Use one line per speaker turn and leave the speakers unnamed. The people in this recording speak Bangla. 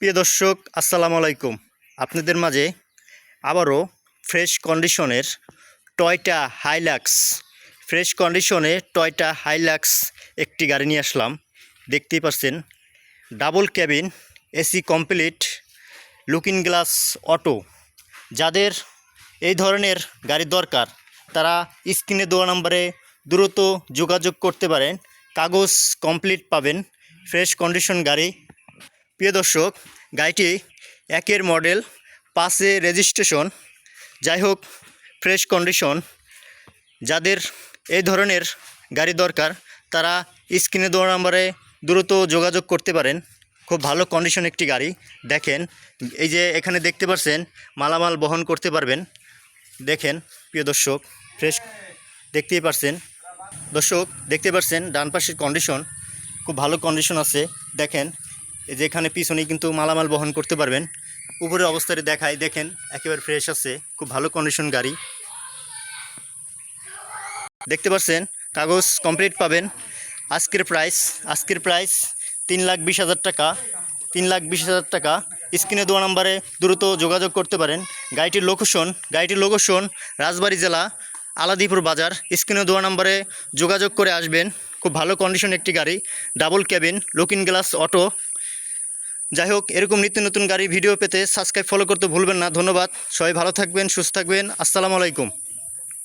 প্রিয় দর্শক, আসসালামু আলাইকুম। আপনাদের মাঝে আবারও ফ্রেশ কন্ডিশনের টয়টা হাইলাক্স, ফ্রেশ কন্ডিশনে টয়টা হাইলাক্স একটি গাড়ি নিয়ে আসলাম। দেখতেই পাচ্ছেন, double cabin, AC complete, looking glass auto. যাদের এই ধরনের গাড়ি দরকার, তারা স্ক্রিনে দেওয়া নম্বরে দ্রুত যোগাযোগ করতে পারেন। কাগজ কমপ্লিট পাবেন, ফ্রেশ কন্ডিশন গাড়ি প্রিয় দর্শক, গাড়িটি একের মডেল, পাঁচে রেজিস্ট্রেশন, যাই হোক, ফ্রেশ কন্ডিশন। যাদের এই ধরনের গাড়ি দরকার, তারা স্ক্রিনে দেওয়া নাম্বারে দ্রুত যোগাযোগ করতে পারেন। খুব ভালো কন্ডিশন একটি গাড়ি, দেখেন। এই যে এখানে দেখতে পাচ্ছেন, মালামাল বহন করতে পারবেন। দেখেন, প্রিয় দর্শক, ফ্রেশ দেখতেই পাচ্ছেন। দর্শক, দেখতে পাচ্ছেন, ডান পাশের কন্ডিশন খুব ভালো কন্ডিশন আছে। দেখেন এই যে পিছনে কিন্তু মালামাল বহন করতে পারবেন। উপরের অবস্থায় দেখায় দেখেন, একেবারে ফ্রেশ আছে, খুব ভালো কন্ডিশন গাড়ি। দেখতে পাচ্ছেন, কাগজ কমপ্লিট পাবেন। আজকের প্রাইস আজকের প্রাইস তিন লাখ বিশ হাজার টাকা, তিন লাখ বিশ হাজার টাকা। স্ক্রিনে দেওয়া নাম্বারে দ্রুত যোগাযোগ করতে পারেন। গাড়িটির লোকেশন গাড়িটির লোকেশন রাজবাড়ী জেলা, আলাদিপুর বাজার। স্ক্রিনে দেওয়া নাম্বারে যোগাযোগ করে আসবেন। খুব ভালো কন্ডিশন একটি গাড়ি double cabin looking glass auto যাই হোক এরকম নিত্য নতুন গাড়ি ভিডিও পেতে সাবস্ক্রাইব ফলো করতে ভুলবেন না। ধন্যবাদ। সবাই ভালো থাকবেন, সুস্থ থাকবেন। আসসালামু আলাইকুম।